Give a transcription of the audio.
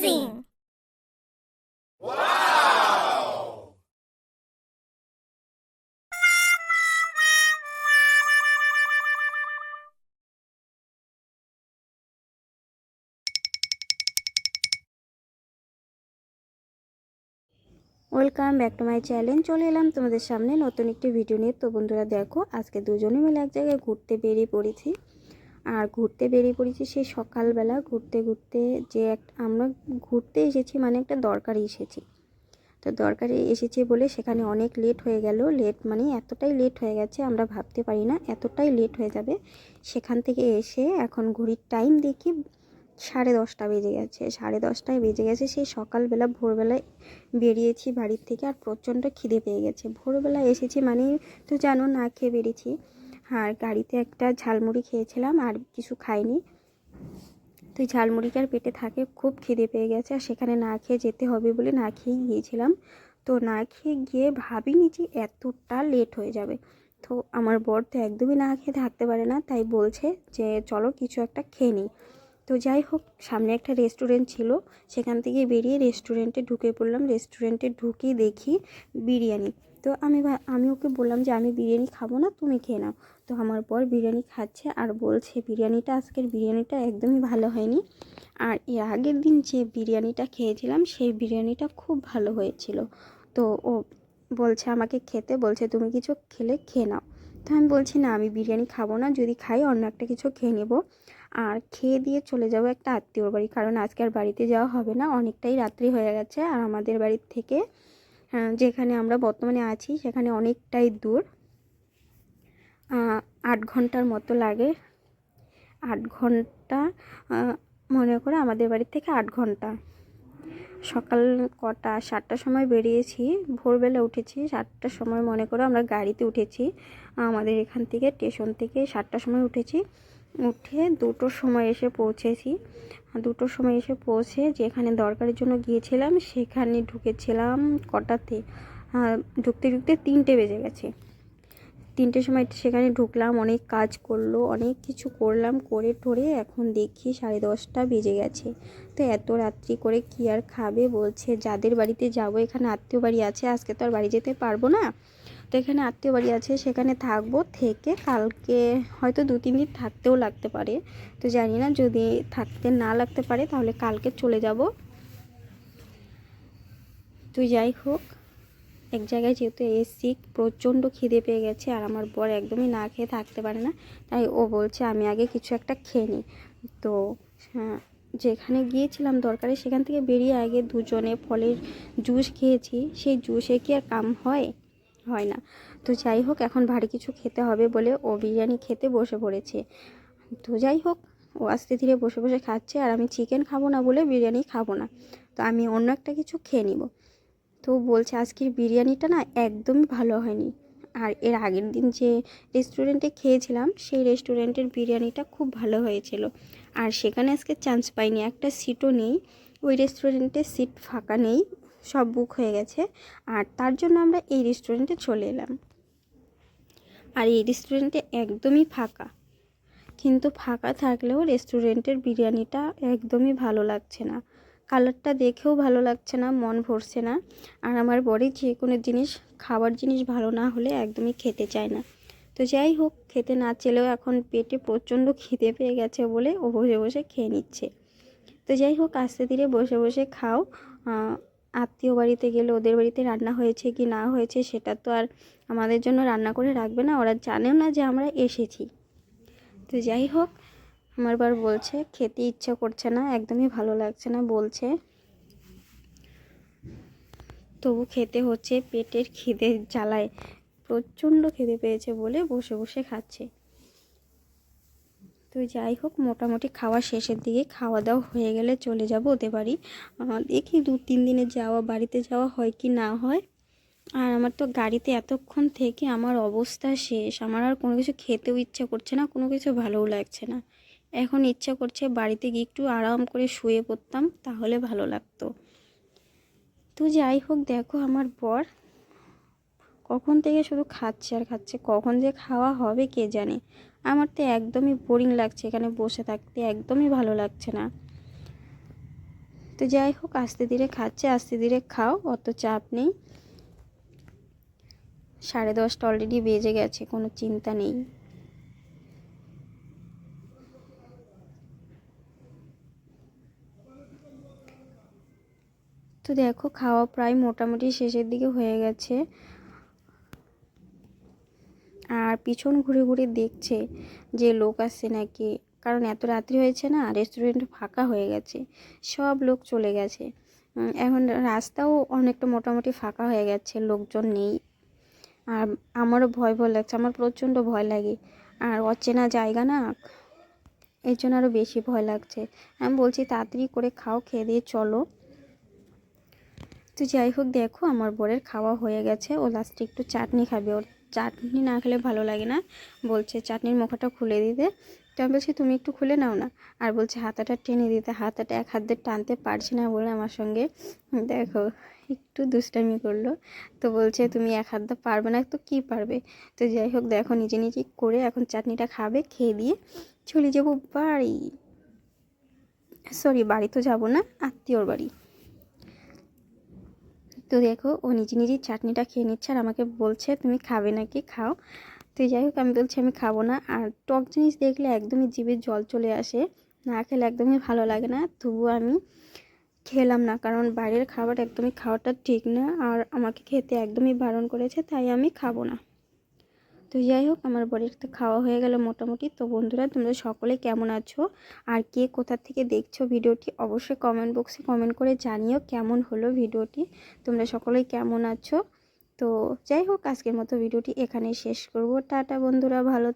amazing! Welcome back to my channel চলে এলাম তোমাদের সামনে নতুন একটি ভিডিও নিয়ে। তো বন্ধুরা দেখো, আজকে দুজনে মিলে এক জায়গায় ঘুরতে বেরিয়ে পড়েছি। আর ঘুরতে বেরিয়ে পড়েছি সেই সকালবেলা। ঘুরতে ঘুরতে যে এক আমরা ঘুরতে এসেছি মানে একটা দরকারে এসেছি। তো দরকারে এসেছি বলে সেখানে অনেক লেট হয়ে গেল। লেট মানে এতটাই লেট হয়ে গেছে, আমরা ভাবতে পারি না, এতটাই লেট হয়ে যাবে। সেখান থেকে এসে এখন ঘড়ির টাইম দেখি সাড়ে দশটা বেজে গেছে। সাড়ে দশটায় বেজে গেছে, সেই সকালবেলা ভোরবেলায় বেরিয়েছি বাড়ির থেকে আর প্রচণ্ড খিদে পেয়ে গেছে। ভোরবেলা এসেছি মানে তো জানো না খেয়ে বেরিয়েছি আর গাড়িতে একটা ঝালমুড়ি খেয়েছিলাম আর কিছু খাইনি। তো এই ঝালমুড়িটা আর পেটে থাকে? খুব খিদে পেয়ে গেছে আর সেখানে না খেয়ে যেতে হবে বলে না খেয়েই গিয়েছিলাম। তো না খেয়ে গিয়ে ভাবিনি যে এতটা লেট হয়ে যাবে। তো আমার বর তো একদমই না খেয়ে থাকতে পারে না, তাই বলছে যে চলো কিছু একটা খেয়ে নিই। তো যাই হোক, সামনে একটা রেস্টুরেন্ট ছিল। সেখান থেকে বেরিয়ে রেস্টুরেন্টে ঢুকে পড়লাম। রেস্টুরেন্টে ঢুকে দেখি বিরিয়ানি। তো আমি আমি ওকে বললাম যে, আমি বিরিয়ানি খাব না, তুমি খেয়ে নাও। তো আমার বর বিরিয়ানি খাচ্ছে আর বলছে, বিরিয়ানিটা, আজকের বিরিয়ানিটা একদমই ভালো হয়নি। আর এর আগের দিন যে বিরিয়ানিটা খেয়েছিলাম, সেই বিরিয়ানিটা খুব ভালো হয়েছিল। তো ও বলছে, আমাকে খেতে। বলছে, তুমি কিছু খেলে, খেয়ে নাও। তো আমি বলছি, না, আমি বিরিয়ানি খাব না, যদি খাই অন্য একটা কিছু খেয়ে নেব। আর খেয়ে দিয়ে চলে যাব একটা আত্মীয়র বাড়ি, কারণ আজকে আর বাড়িতে যাওয়া হবে না, অনেকটাই রাত্রি হয়ে গেছে। আর আমাদের বাড়ির থেকে যেখানে আমরা বর্তমানে আছি, সেখানে অনেকটাই দূর। আট ঘণ্টার মতো লাগে। আট ঘণ্টা মনে করে আমাদের বাড়ির থেকে আট ঘণ্টা। সকাল কটা, সাতটার সময় বেরিয়েছি। ভোরবেলা উঠেছি, সাতটার সময় মনে করো আমরা গাড়িতে উঠেছি। আমাদের এখান থেকে স্টেশন থেকে সাতটার সময় উঠেছি। উঠে দুটোর সময় এসে পৌঁছেছি। দুটোর সময় এসে পৌঁছে যেখানে দরকারের জন্য গিয়েছিলাম, সেখানে ঢুকেছিলাম কটাতে। ঢুকতে ঢুকতে তিনটে বেজে গেছে। তিনটের সময় সেখানে ঢুকলাম, অনেক কাজ করল, অনেক কিছু করলাম, করে টোরে এখন দেখি সাড়ে দশটা বেজে গেছে। তো এত রাত্রি করে কি আর খাবে বলছে, যাদের বাড়িতে যাব, এখানে আত্মীয় বাড়ি আছে, আজকে তো আর বাড়ি যেতে পারব না। তো এখানে আত্মীয় বাড়ি আছে, সেখানে থাকব, থেকে কালকে হয়তো দু তিন দিন থাকতেও লাগতে পারে। তো জানি না, যদি থাকতে না লাগতে পারে, তাহলে কালকে চলে যাব। তো যাই হোক। এক জায়গায় যেহেতু এসছি প্রচণ্ড খিদে পেয়ে গেছে আর আমার বর একদমই না খেয়ে থাকতে পারে না। তাই ও বলছে আমি আগে কিছু একটা খেয়ে নিই। তো হ্যাঁ, যেখানে গিয়েছিলাম দরকারে সেখান থেকে বেরিয়ে আগে দুজনে ফলের জুস খেয়েছি। সেই জুসে কি আর কাম হয়? হয় না। তো যাই হোক এখন ভারী কিছু খেতে হবে বলে ও বিরিয়ানি খেতে বসে পড়েছে। তো যাই হোক ও আস্তে ধীরে বসে বসে খাচ্ছে আর আমি চিকেন খাব না বলে বিরিয়ানি খাব না। তো আমি অন্য একটা কিছু খেয়ে নিব। তো বলছে আজকের বিরিয়ানিটা না একদমই ভালো হয়নি। আর এর আগের দিন যে রেস্টুরেন্টে খেয়েছিলাম, সেই রেস্টুরেন্টের বিরিয়ানিটা খুব ভালো হয়েছিল। আর সেখানে আজকে চান্স পাইনি, একটা সিটও নেই। ওই রেস্টুরেন্টে সিট ফাঁকা নেই, সব বুক হয়ে গেছে। আর তার জন্য আমরা এই রেস্টুরেন্টে চলে এলাম। আর এই রেস্টুরেন্টে একদমই ফাঁকা। কিন্তু ফাঁকা থাকলেও রেস্টুরেন্টের বিরিয়ানিটা একদমই ভালো লাগছে না। কালারটা দেখেও ভালো লাগছে না, মন ভরছে না। আর আমার বডি যে কোনো জিনিস খাবার জিনিস ভালো না হলে একদমই খেতে চায় না। তো যাই হোক, খেতে না চেলেও এখন পেটে প্রচণ্ড খিদে পেয়ে গেছে বলে ও বসে বসে খেয়ে নিচ্ছে। তো যাই হোক, আস্তে ধীরে বসে বসে খাও। আত্মীয় বাড়িতে গেলে ওদের বাড়িতে রান্না হয়েছে কি না হয়েছে সেটা তো আর আমাদের জন্য রান্না করে রাখবে না, ওরা জানেও না যে আমরা এসেছি। তো যাই হোক আমার বার বলছে, খেতে ইচ্ছা করছে না, একদমই ভালো লাগছে না, বলছে। তবু খেতে হচ্ছে পেটের খিদে জ্বালায়, প্রচণ্ড খিদে পেয়েছে বলে বসে বসে খাচ্ছে। তো যাই হোক, মোটামুটি খাওয়া শেষের দিকে খাওয়া দাওয়া হয়ে গেলে চলে যাব ওদের বাড়ি। দেখি দু তিন দিনে যাওয়া, বাড়িতে যাওয়া হয় কি না হয়। আর আমার তো গাড়িতে এতক্ষণ থেকে আমার অবস্থা শেষ, আমার আর কোনো কিছু খেতেও ইচ্ছা করছে না, কোনো কিছু ভালোও লাগছে না। এখন ইচ্ছা করছে বাড়িতে গিয়ে একটু আরাম করে শুয়ে পড়তাম, তাহলে ভালো লাগতো। তো যাই হোক, দেখো আমার বর কখন থেকে শুধু খাচ্ছে আর খাচ্ছে, কখন যে খাওয়া হবে কে জানে? আমার তো একদমই বোরিং লাগছে এখানে বসে থাকতে, একদমই ভালো লাগছে না। তো যাই হোক, আস্তে ধীরে খাচ্ছে, আস্তে ধীরে খাও, অত চাপ নেই। সাড়ে দশটা অলরেডি বেজে গেছে, কোনো চিন্তা নেই। তো দেখো, খাওয়া প্রায় মোটামুটি শেষের দিকে হয়ে গেছে। আর পিছন ঘুরে ঘুরে দেখছে যে লোক আসছে নাকি। কারণ এত রাত্রি হয়েছে না রেস্টুরেন্ট ফাঁকা হয়ে গেছে, সব লোক চলে গেছে। এখন রাস্তাও অনেকটা মোটামুটি ফাঁকা হয়ে গেছে, লোকজন নেই। আর আমারও ভয় ভয় লাগছে, আমার প্রচণ্ড ভয় লাগে। আর অচেনা জায়গা না, এর জন্য আরও বেশি ভয় লাগছে। আমি বলছি তাড়াতাড়ি করে খাও, খেয়ে দিয়ে চলো। তো যাই হোক, দেখো আমার বরের খাওয়া হয়ে গেছে। ও লাস্টে একটু চাটনি খাবে। ওর চাটনি না খেলে ভালো লাগে না। বলছে, চাটনির মুখটা খুলে দিতে। তো আমি বলছি, তুমি একটু খুলে নাও না। আর বলছে, হাতাটা টেনে দিতে। হাতাটা এক হাত দিয়ে টানতে পারছি না বলে আমার সঙ্গে। দেখো, একটু দুষ্টামি করল। তো বলছে, তুমি এক হাত দিয়ে পারবে না, তো কী পারবে? তো যাই হোক, দেখো, নিজে নিজে করে এখন চাটনিটা খাবে, খেয়ে দিয়ে চলে যাব বাড়ি। সরি বাড়ি তো যাব না, আত্মীয়র বাড়ি। তো দেখো, ও নিজে নিজেই চাটনিটা খেয়ে নিচ্ছে আর আমাকে বলছে, তুমি খাবে নাকি? খাও। তো যাই হোক, আমি বলছি, আমি খাব না। আর টক জিনিস দেখলে একদমই জিভে জল চলে আসে। না খেলে একদমই ভালো লাগে না। তবু আমি খেলাম না, কারণ বাইরের খাবার একদমই খাওয়াটা ঠিক না। আর আমাকে খেতে একদমই বারণ করেছে, তাই আমি খাব না। তো যাই হোক, আমার বাড়ির তো খাওয়া হয়ে গেল মোটামুটি। তো বন্ধুরা, তোমরা সকলে কেমন আছো? আর কে কোথা থেকে দেখছ ভিডিওটি, অবশ্যই কমেন্ট বক্সে কমেন্ট করে জানিও কেমন হলো ভিডিওটি। তোমরা সকলেই কেমন আছো? তো যাই হোক, আজকের মতো ভিডিওটি এখানেই শেষ করব। টাটা বন্ধুরা, ভালো